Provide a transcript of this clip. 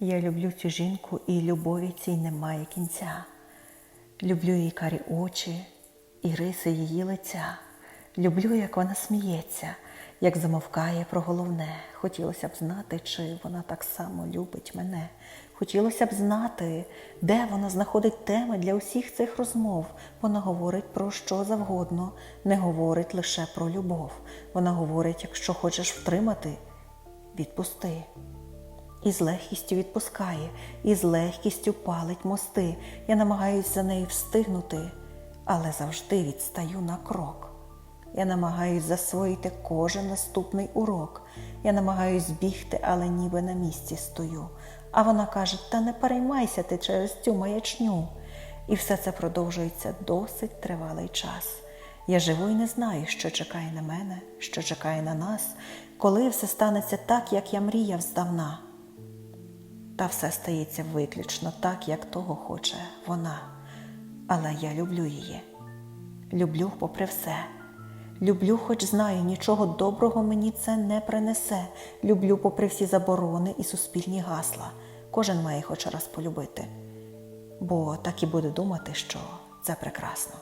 Я люблю цю жінку, і любові цій немає кінця. Люблю її карі очі і риси її лиця. Люблю, як вона сміється, як замовкає про головне. Хотілося б знати, чи вона так само любить мене. Хотілося б знати, де вона знаходить теми для усіх цих розмов. Вона говорить про що завгодно, не говорить лише про любов. Вона говорить, якщо хочеш втримати, відпусти. І з легкістю відпускає, і з легкістю палить мости. Я намагаюсь за нею встигнути, але завжди відстаю на крок. Я намагаюсь засвоїти кожен наступний урок. Я намагаюсь бігти, але ніби на місці стою. А вона каже: Та не переймайся ти через цю маячню. І все це продовжується досить тривалий час. Я живу і не знаю, що чекає на мене, що чекає на нас, коли все станеться так, як я мріяв здавна. Та все стається виключно так, як того хоче вона. Але я люблю її. Люблю попри все. Люблю, хоч знаю, нічого доброго мені це не принесе. Люблю попри всі заборони і суспільні гасла. Кожен має хоч раз полюбити. Бо так і буде думати, що це прекрасно.